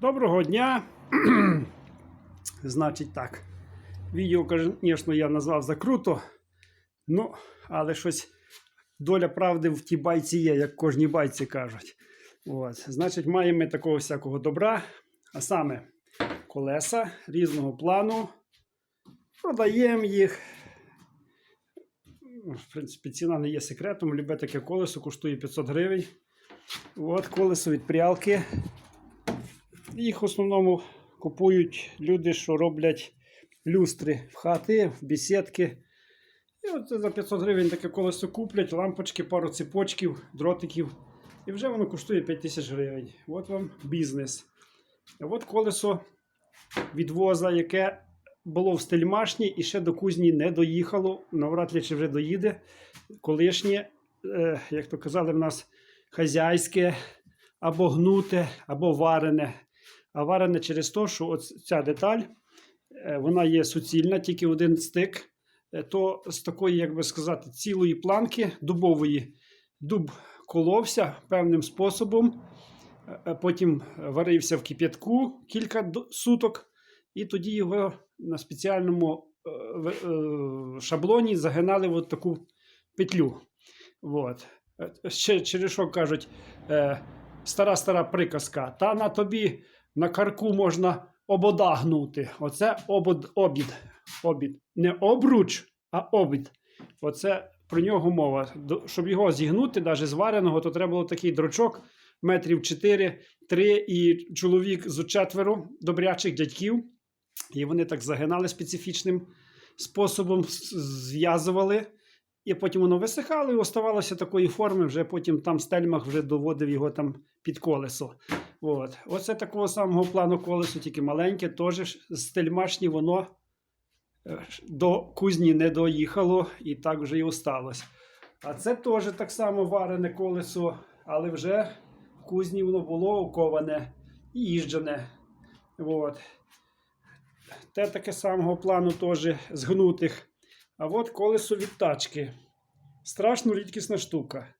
Доброго дня. Значить так. Відео, звісно, я назвав закруто. Ну, але щось доля правди в тій байці є, як кожній байці кажуть. От. Значить, маємо такого всякого добра, а саме колеса різного плану. Продаємо їх. В принципі, ціна не є секретом. Любе таке колесо коштує 500 гривень. От колесо від прялки. Їх в основному купують люди, що роблять люстри в хати, в бесідки. І от за 500 гривень таке колесо куплять, лампочки, пару цепочків, дротиків. І вже воно коштує 5 тисяч гривень. От вам бізнес. А от колесо від воза, яке було в стельмашні і ще до кузні не доїхало. Навряд ли чи вже доїде. Колишнє, е, як то казали, в нас хазяйське, або гнуте, або варене. А варене через те, що ця деталь, е, вона є суцільна, тільки один стик. Е, То з такої, як би сказати, цілої планки дубової дуб коловся певним способом. е, Потім варився в кип'ятку кілька суток, і тоді його на спеціальному шаблоні загинали в таку петлю. От. Ще через що кажуть, стара стара приказка. Та на тобі на карку можна ободагнути. Оце обод, обід. обід. Не обруч, а обід. Оце про нього мова. Щоб його зігнути, навіть звареного, то треба було такий дрочок метрів 4, 3 і чоловік з четверо добрячих дядьків. І вони так загинали специфічним способом, зв'язували. І потім воно висихало і оставалося такої форми, вже потім там стельмах вже доводив його там під колесо. От. Оце такого самого плану колесо, тільки маленьке, теж ж стельмашні воно е, до кузні не доїхало і так вже і осталось. А це теж так само варене колесо, але вже в кузні воно було оковане і їжджене. От. Те таке самого плану теж згнутих. А от колесо від тачки. Страшно рідкісна штука.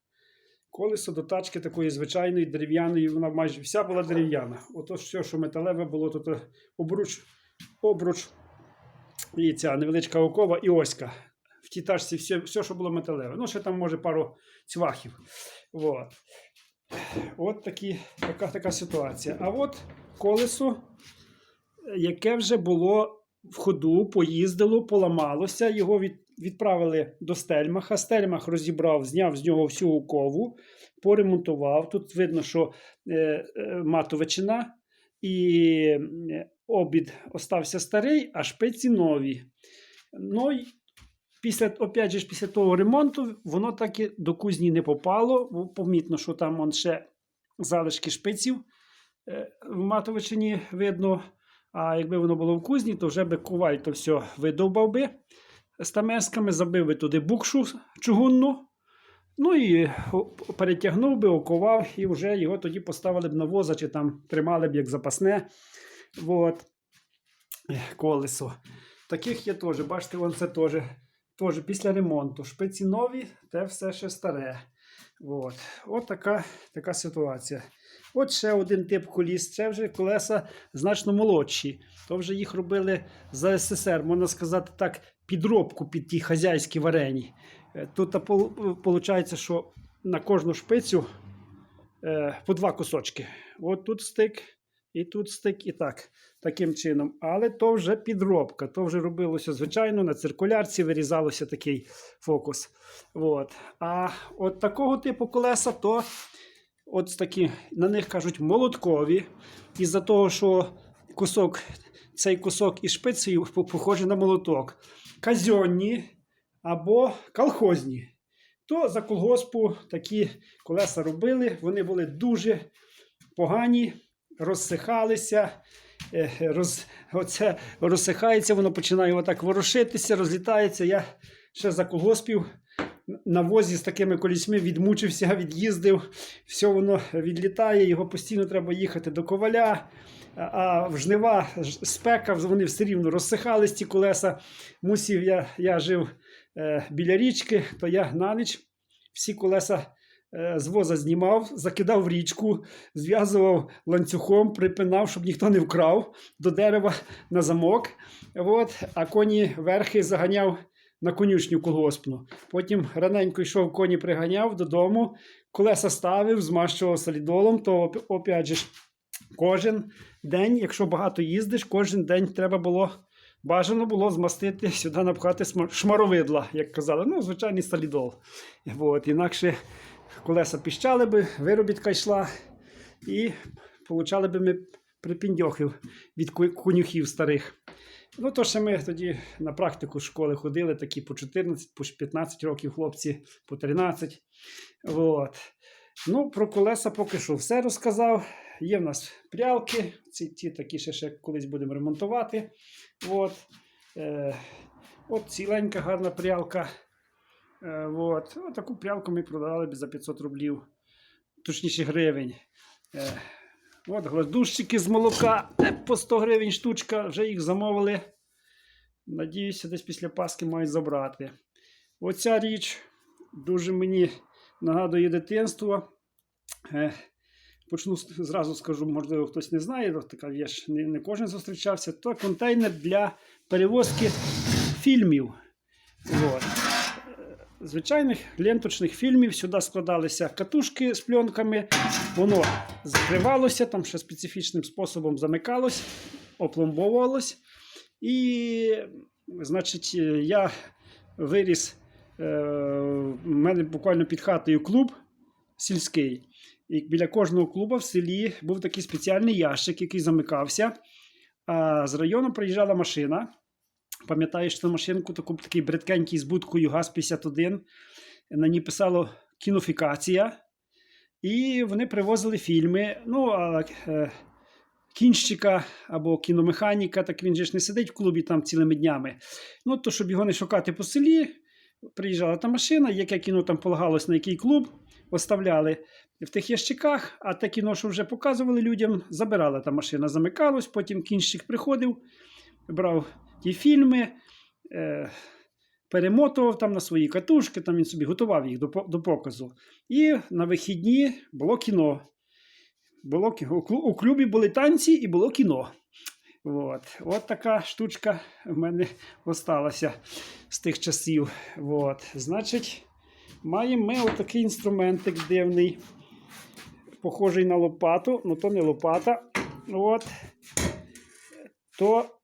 Колесо до тачки такої звичайної дерев'яної, вона майже вся була дерев'яна. Ото все, що металеве було, то обруч, обруч і ця невеличка окова і оська. В тій тачці все, все, що було металеве. Ну, ще там, може, пару цвахів. От. От такі, така, така ситуація. А от колесо, яке вже було в ходу, поїздило, поламалося, його від, відправили до Стельмаха. Стельмах розібрав, зняв з нього всю окову, поремонтував. Тут видно, що е, е, матовичина і е, обід остався старий, а шпиці нові. Ну, й після, опять же, після того ремонту воно так і до кузні не попало. Помітно, що там он ще залишки шпиців е, в матовичині видно. А якби воно було в кузні, то вже би коваль то все видовбав би стамесками, забив би туди букшу чугунну. Ну і перетягнув би, оковав, і вже його тоді поставили б на воза, чи там тримали б як запасне. От. Колесо. Таких є теж. Бачите, вон це теж після ремонту. Шпиці нові, те все ще старе. От, От така, така ситуація. От ще один тип коліс. Це вже колеса значно молодші. То вже їх робили за СССР, можна сказати так, підробку під ті хазяйські варені. Е, Тут виходить, що на кожну шпицю е, по два кусочки. От тут стик, і тут стик, і так. Таким чином. Але то вже підробка. То вже робилося звичайно на циркулярці, вирізалося такий фокус. От. А от такого типу колеса, то от такі, на них кажуть молоткові. Із-за того, що кусок, цей кусок із шпицею похожий на молоток. Казьонні або колхозні. То за колгоспу такі колеса робили. Вони були дуже погані, розсихалися. Роз, оце розсихається, воно починає отак ворушитися, розлітається. Я ще за колгоспів на возі з такими колісьми відмучився, від'їздив, все воно відлітає, його постійно треба їхати до коваля. А- в жнива спека, вони все рівно розсихались ці колеса. Мусів я, я жив е, біля річки, то я на ніч всі колеса з воза знімав, закидав в річку, зв'язував ланцюгом, припинав, щоб ніхто не вкрав до дерева на замок. От, а коні верхи заганяв на конюшню колгоспну. Потім раненько йшов, коні приганяв додому, колеса ставив, змащував солідолом, то опять же кожен день, якщо багато їздиш, кожен день треба було. Бажано було змастити сюди напхати шмаровидла, як казали. Ну, звичайний солідол. От, інакше колеса піщали би, виробітка йшла, і получали би ми припіндьохів від конюхів старих. Ну, то ще ми тоді на практику школи ходили, такі по 14, по 15 років хлопці, по 13. От. Ну, про колеса поки що все розказав. Є в нас прялки, ці ті такі ще, ще колись будемо ремонтувати. От, е, от ціленька гарна прялка. Е, от. От таку прялку ми продавали за 500 рублів, точніше гривень. Е, от гладущики з молока е, по 100 гривень штучка, вже їх замовили. Надіюся, десь після Пасхи мають забрати. Оця річ дуже мені нагадує дитинство. Почну зразу скажу, можливо, хтось не знає, така віч, не, не кожен зустрічався. То контейнер для перевозки фільмів. От. Е, Звичайних ленточних фільмів сюди складалися катушки з пленками, воно закривалося, там ще специфічним способом замикалось, опломбовувалось. І, значить, е, я виріс. е, У мене буквально під хатою клуб сільський. І біля кожного клубу в селі був такий спеціальний ящик, який замикався. А з району приїжджала машина. Пам'ятаєш ту машинку, таку, такий бредкенький з будкою ГАЗ-51. На ній писало кінофікація. І вони привозили фільми. Ну, а е, кінщика або кіномеханіка, так він же ж не сидить в клубі там цілими днями. Ну, то щоб його не шукати по селі, приїжджала та машина, яке кіно там полагалось на який клуб, оставляли в тих ящиках, а те кіно, що вже показували людям, забирала та машина, замикалось, потім кінщик приходив, брав ті фільми, е, перемотував там на свої катушки, там він собі готував їх до, до показу. І на вихідні було кіно. Було, у клу- клубі були танці і було кіно. От. От така штучка в мене осталася з тих часів. От. Значить, маємо ми отакий інструментик дивний, похожий на лопату, ну то не лопата. От. То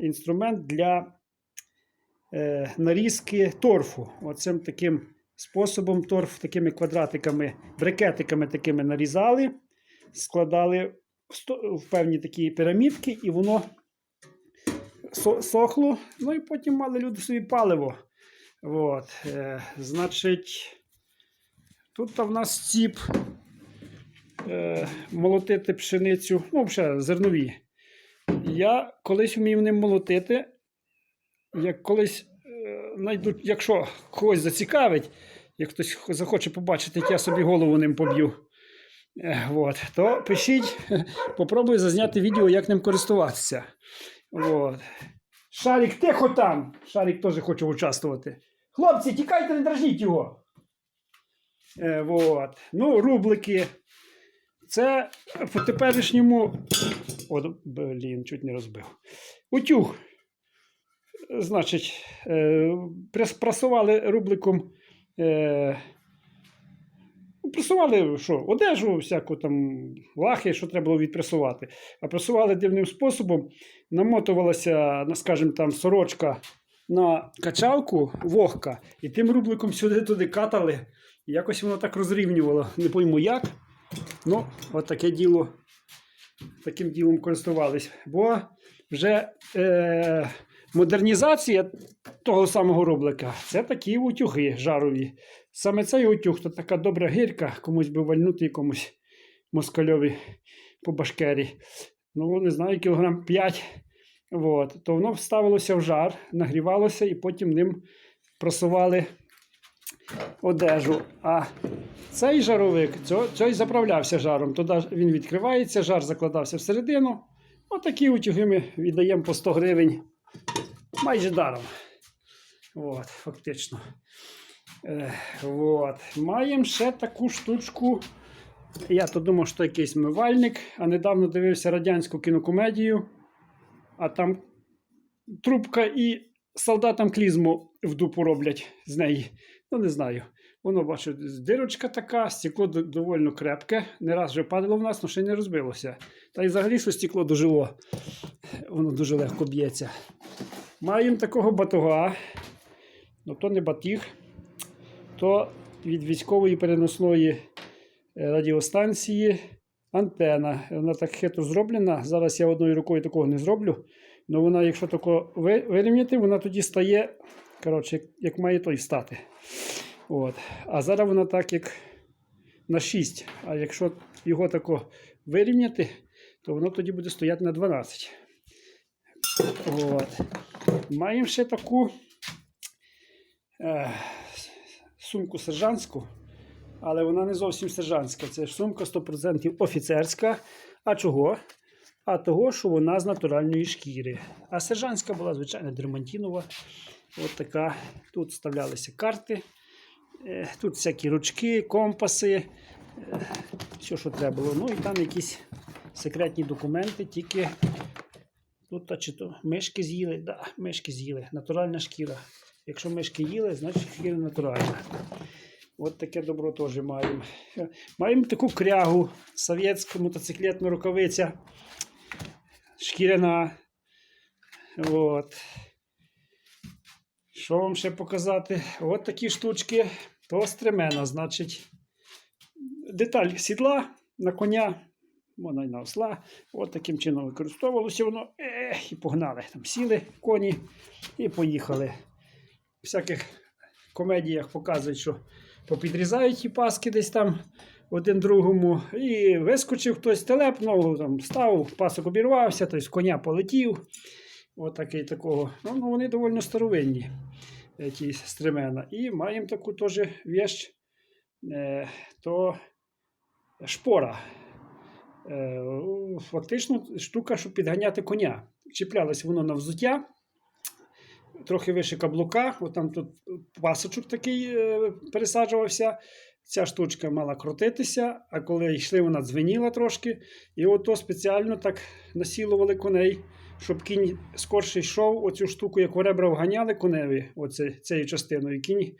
інструмент для е, нарізки торфу. Оцим таким способом торф такими квадратиками, брикетиками такими нарізали, складали в певні такі пірамідки, і воно сохло. Ну і потім мали люди собі паливо. От, е, значить, тут в нас ціп е, молотити пшеницю, ну, ще зернові. Я колись вмів ним молотити. Як колись е, найду, якщо когось зацікавить, як хтось захоче побачити, як я собі голову ним поб'ю. Е, от, то пишіть, попробую зазняти відео, як ним користуватися. От. Шарик, тихо там! Шарик теж хоче участвувати. Хлопці, тікайте, не дражніть його. Е, от. Ну, рублики. Це по теперішньому. О, блін, чуть не розбив. Утюг. Значить, е, прасували рубликом. Е, ну, пресували що, одежу, всяку там лахи, що треба було відпресувати. А пресували дивним способом. Намотувалася, на, скажімо, там сорочка на качалку вогка, і тим рубликом сюди-туди катали. І якось воно так розрівнювало. Не пойму як. Ну, от таке діло. Таким ділом користувались. Бо вже е, модернізація того самого рублика це такі утюги жарові. Саме цей утюг то така добра гирка, комусь би вальнути якомусь москальові по башкері. Ну, не знаю, кілограм 5. От. То воно вставилося в жар, нагрівалося і потім ним просували одежу. А цей жаровик, цей, заправлявся жаром. Туди він відкривається, жар закладався всередину. Отакі утюги ми віддаємо по 100 гривень майже даром. От, фактично. Е, от. Маємо ще таку штучку. Я то думав, що якийсь мивальник, а недавно дивився радянську кінокомедію, а там трубка і солдатам клізму в дупу роблять з неї. Ну, не знаю. Воно, бачу, дирочка така, стекло доволі крепке. Не раз вже падало в нас, але ще не розбилося. Та й взагалі, що стекло дожило, воно дуже легко б'ється. Маємо такого батога. Ну, то не батіг, то від військової переносної е, радіостанції антена. Вона так хитро зроблена. Зараз я одною рукою такого не зроблю. Але вона, якщо тако вирівняти, вона тоді стає, коротше, як- має той стати. От. А зараз вона так, як на 6. А якщо його тако вирівняти, то воно тоді буде стояти на 12. От. Маємо ще таку е, сумку сержантську, але вона не зовсім сержантська. Це сумка 100% офіцерська. А чого? А того, що вона з натуральної шкіри. А сержантська була, звичайно, дермантінова. От така. Тут вставлялися карти. Е, Тут всякі ручки, компаси, е, все, що треба було. Ну і там якісь секретні документи, тільки тут та чи то мишки з'їли, да, мишки з'їли, натуральна шкіра. Якщо мишки їли, значить шкіра натуральна. От таке добро теж маємо. Маємо таку крягу, совєтська мотоциклетна рукавиця, шкіряна. От. Що вам ще показати? От такі штучки. То стремена, значить, деталь сідла на коня, вона й на осла. От таким чином використовувалося воно. Ех, і погнали. Там сіли коні і поїхали. В всяких комедіях показують, що попідрізають ті паски десь там один другому. І вискочив хтось телепнув, там став, пасок обірвався, тобто коня полетів. От такого. Ну, ну, вони доволі старовинні, ті стремена. І маємо таку теж вещь, е, то шпора. Е, фактично штука, щоб підганяти коня. Чіплялось воно на взуття, трохи вище каблука, от там тут пасочок такий е, пересаджувався. Ця штучка мала крутитися, а коли йшли, вона дзвеніла трошки. І ото спеціально так насілували коней, щоб кінь скорше йшов оцю штуку, як у ребра вганяли коневі, оце, цією частиною. Кінь,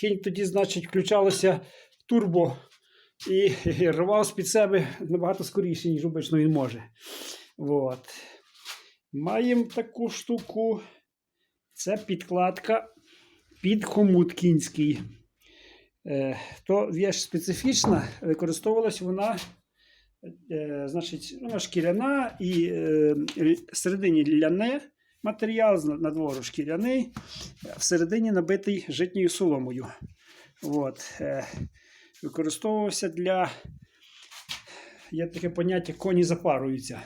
кінь тоді, значить, включалося турбо і, і рвав з-під себе набагато скоріше, ніж обично він може. От. Маємо таку штуку. Це підкладка під хомут кінський. Е, то вещь специфічна, використовувалась вона, е, значить, вона шкіряна і е, всередині ляне матеріал, надвору шкіряний, всередині набитий житньою соломою. От, використовувався для. Є таке поняття коні запаруються.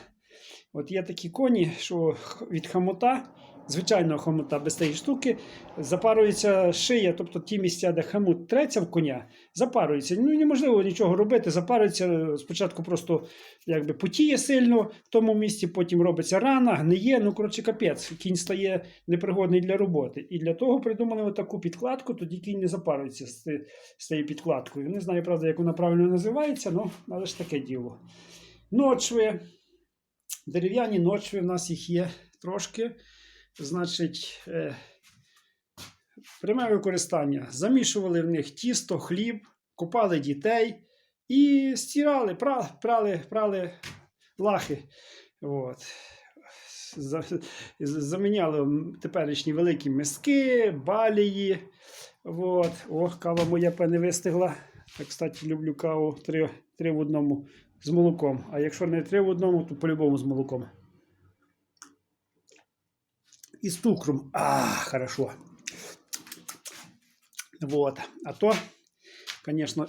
От є такі коні, що від хомута, звичайного хомута без тієї штуки, запарується шия, тобто ті місця, де хомут треться в коня, запарується. Ну неможливо нічого робити. Запарується спочатку просто якби потіє сильно в тому місці, потім робиться рана, гниє. Ну, коротше, капець, кінь стає непригодний для роботи. І для того придумали таку підкладку, тоді кінь не запарується з цією підкладкою. Не знаю, правда, як вона правильно називається, ну, але ж таке діло. Ночви. Дерев'яні ночви в нас їх є трошки. Значить, е, пряме використання. Замішували в них тісто, хліб, купали дітей і стирали, прали, прали, лахи. От. Заміняли теперішні великі миски, балії. От. О, кава моя певне вистигла. Я, кстати, люблю каву три, три в одному з молоком. А якщо не три в одному, то по-любому з молоком. І з цукром. А, хорошо. Вот. А то, звісно,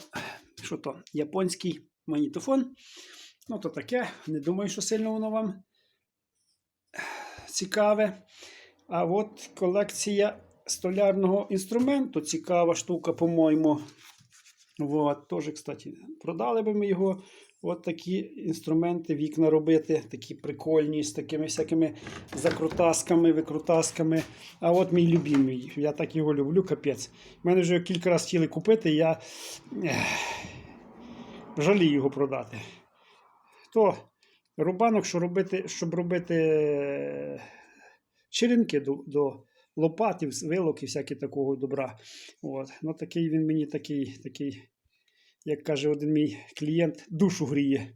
що то, японський магнітофон. Ну, то таке. Не думаю, що сильно воно вам цікаве. А от колекція столярного інструменту. Цікава штука, по-моєму. Вот, теж, кстати, продали би ми його. От такі інструменти, вікна робити, такі прикольні, з такими всякими закрутасками, викрутасками. А от мій любимий, я так його люблю, капець. Мене вже кілька разів хотіли купити, я жалію його продати. То рубанок, що робити, щоб робити е, черенки до, до лопатів, вилок і всяке такого добра. От. Ну, такий він мені такий, такий, як каже один мій клієнт, душу гріє.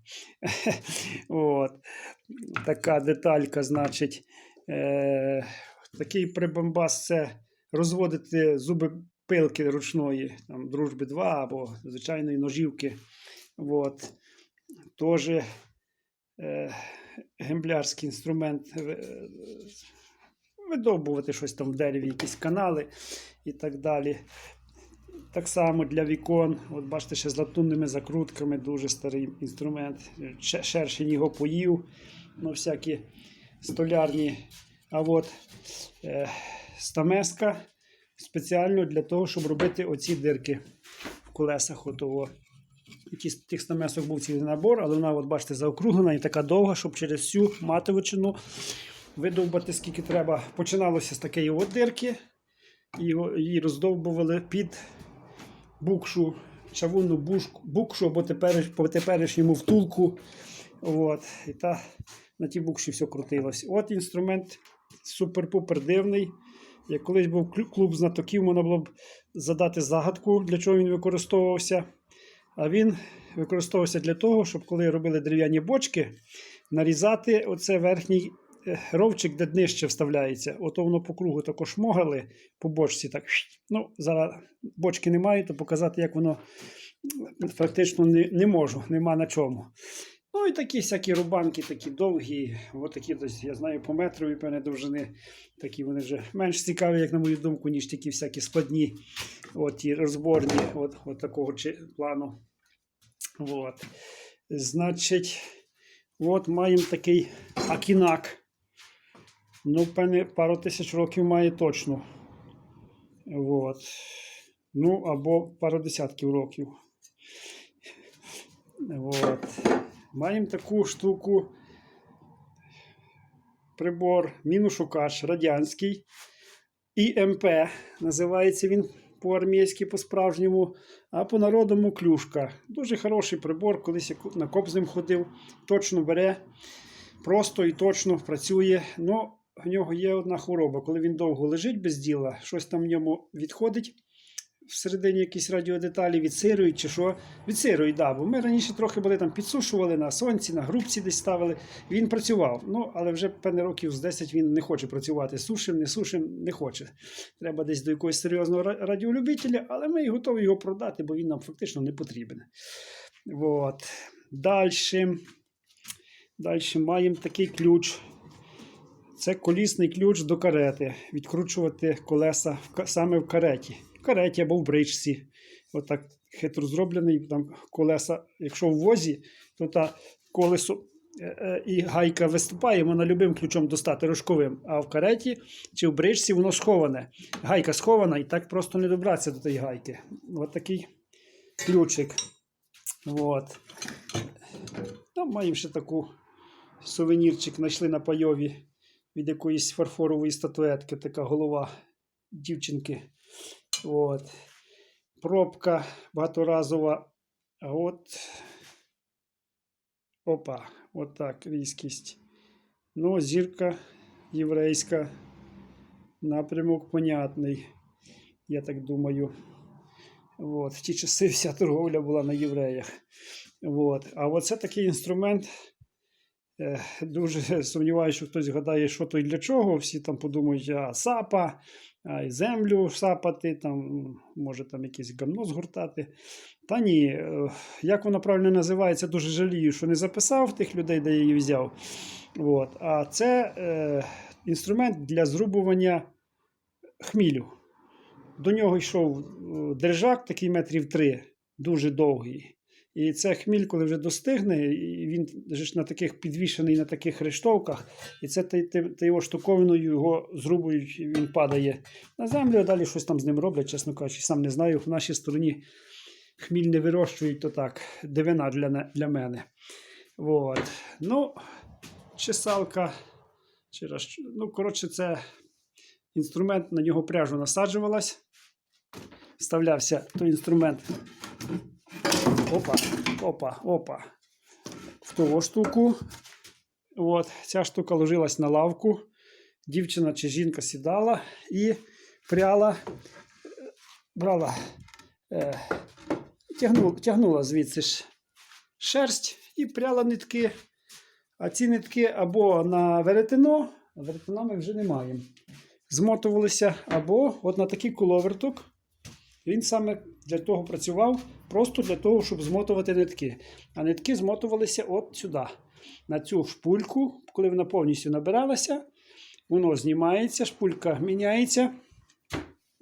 От. Така деталька, значить. Е, такий прибамбас це розводити зуби пилки ручної, там, дружби 2 або звичайної ножівки. От. Тоже е, гемблярський інструмент. е, видовбувати щось там в дереві, якісь канали і так далі. Так само для вікон. От бачите, ще з латунними закрутками, дуже старий інструмент. Шершень його поїв, ну, всякі столярні. А от е, стамеска спеціально для того, щоб робити оці дирки в колесах. Отого. Тих стамесок був цілий набор, але вона, от бачите, заокруглена і така довга, щоб через всю матовичину видовбати скільки треба. Починалося з такої от дирки, її роздовбували під букшу, чавунну бушку, букшу або тепер, по теперішньому втулку. От. І та, на тій букші все крутилось. От інструмент супер-пупер дивний. Як колись був клуб знатоків, можна було б задати загадку, для чого він використовувався. А він використовувався для того, щоб коли робили дерев'яні бочки, нарізати оце верхній ровчик, де днище вставляється. Ото воно по кругу також могали по бочці. Так. Ну, зараз бочки немає, то показати, як воно фактично не, не можу, нема на чому. Ну і такі всякі рубанки, такі довгі, от такі я знаю, по метрові певне довжини. Такі вони вже менш цікаві, як на мою думку, ніж такі всякі складні, от ті розборні, от, от такого чи- плану. От. Значить, от маємо такий акінак. Ну, певне, пару тисяч років має точно. От. Ну, або пару десятків років. От. Маємо таку штуку. Прибор, мінушукач радянський. ІМП. Називається він по-армійськи, по-справжньому, а по-народному клюшка. Дуже хороший прибор, колись я на коп з ним ходив, точно бере, просто і точно працює. Ну, в нього є одна хвороба. Коли він довго лежить без діла, щось там в ньому відходить. Всередині якісь радіодеталі відсирують чи що. Відсирують, да, бо ми раніше трохи були там підсушували на сонці, на грубці десь ставили. Він працював. Ну, але вже певне років з 10 він не хоче працювати. Сушим, не сушим, не хоче. Треба десь до якогось серйозного радіолюбителя, але ми готові його продати, бо він нам фактично не потрібен. От. Далі. Далі маємо такий ключ. Це колісний ключ до карети. Відкручувати колеса саме в кареті. В кареті або в бричці. Отак хитро зроблений. Там колеса, якщо в возі, то та колесо е, е, і гайка виступає, можна любим ключом достати рожковим. А в кареті чи в бричці воно сховане. Гайка схована, і так просто не добратися до тієї гайки. От такий ключик. От. Ну, маємо ще таку сувенірчик, знайшли на пайові від якоїсь фарфорової статуетки, така голова дівчинки. От. Пробка багаторазова. А от. Опа, от різкість. Ну, зірка єврейська. Напрямок понятний, я так думаю. От. В ті часи вся торговля була на євреях. От. А оце такий інструмент. Дуже сумніваюся, що хтось гадає, що то і для чого. Всі там подумають, а сапа, а й землю сапати, там, може там якесь гамно згортати. Та ні, е, як воно правильно називається, дуже жалію, що не записав тих людей, де я її взяв. От. А це е, інструмент для зрубування хмілю. До нього йшов е, держак, такий метрів три, дуже довгий. І це хміль, коли вже достигне, і він ж на таких підвішений на таких рештовках, і це ти, ти, ти його штуковиною його зрубують, він падає на землю, а далі щось там з ним роблять, чесно кажучи, сам не знаю. В нашій стороні хміль не вирощують, то так, дивина для, для мене. От. Ну, чесалка. Чи розч- ну, коротше, це інструмент, на нього пряжу насаджувалась. Вставлявся той інструмент. Опа, опа, опа. В ту штуку. От, ця штука ложилась на лавку. Дівчина чи жінка сідала і пряла, брала, е, тягнула, тягнула звідси ж шерсть і пряла нитки. А ці нитки або на веретено, а веретена ми вже не маємо. Змотувалися або от на такий куловерток. Він саме для того працював, просто для того, щоб змотувати нитки. А нитки змотувалися от сюди, на цю шпульку, коли вона повністю набиралася, воно знімається, шпулька міняється.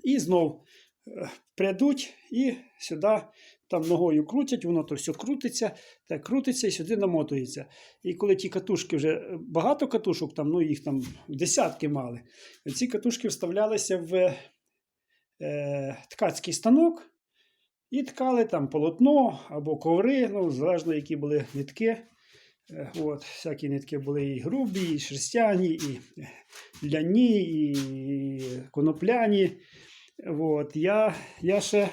І знов е, прядуть і сюди там ногою крутять, воно то все крутиться, так крутиться і сюди намотується. І коли ті катушки вже е, багато катушок, там, ну їх там десятки мали, ці катушки вставлялися в е, ткацький станок і ткали там полотно або коври, ну, залежно, які були нитки. Е, От, всякі нитки були і грубі, і шерстяні, і е, ляні, і конопляні. От, я, я, ще,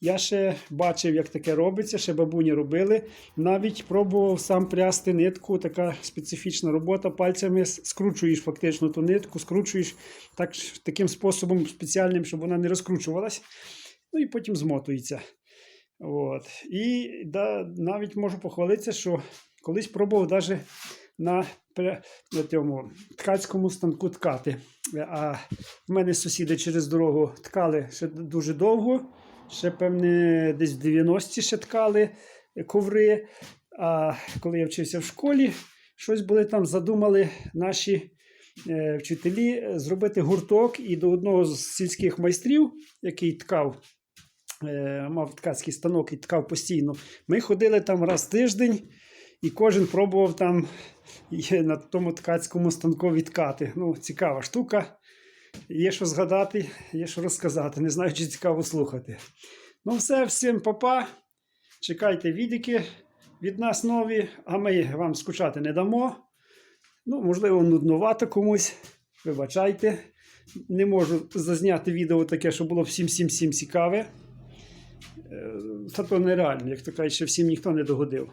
я ще бачив, як таке робиться, ще бабуні робили. Навіть пробував сам прясти нитку, така специфічна робота. Пальцями скручуєш фактично ту нитку, скручуєш так, таким способом спеціальним, щоб вона не розкручувалась. Ну і потім змотується. От. І да, навіть можу похвалитися, що колись пробував навіть на, на цьому ткацькому станку ткати. А в мене сусіди через дорогу ткали ще дуже довго. Ще, певне, десь в 90-ті ще ткали коври. А коли я вчився в школі, щось були там задумали наші е, вчителі зробити гурток і до одного з сільських майстрів, який ткав, мав ткацький станок і ткав постійно. Ми ходили там раз в тиждень, і кожен пробував там на тому ткацькому станкові ткати. Ну, цікава штука. Є що згадати, є що розказати. Не знаю, чи цікаво слухати. Ну, все, всім папа. Чекайте відіки від нас нові, а ми вам скучати не дамо. Ну, можливо, нудновато комусь. Вибачайте. Не можу зазняти відео таке, що було всім всім всім цікаве. Е, Та то нереально, як то кажуть, ще всім ніхто не догодив.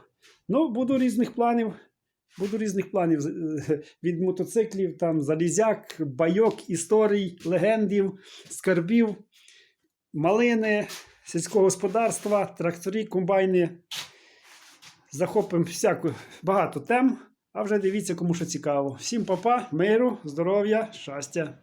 Ну, буду різних планів. Буду різних планів е, від мотоциклів, там залізяк, байок, історій, легендів, скарбів, малини, сільського господарства, тракторі, комбайни. Захопимо всяку багато тем. А вже дивіться, кому що цікаво. Всім папа, миру, здоров'я, щастя.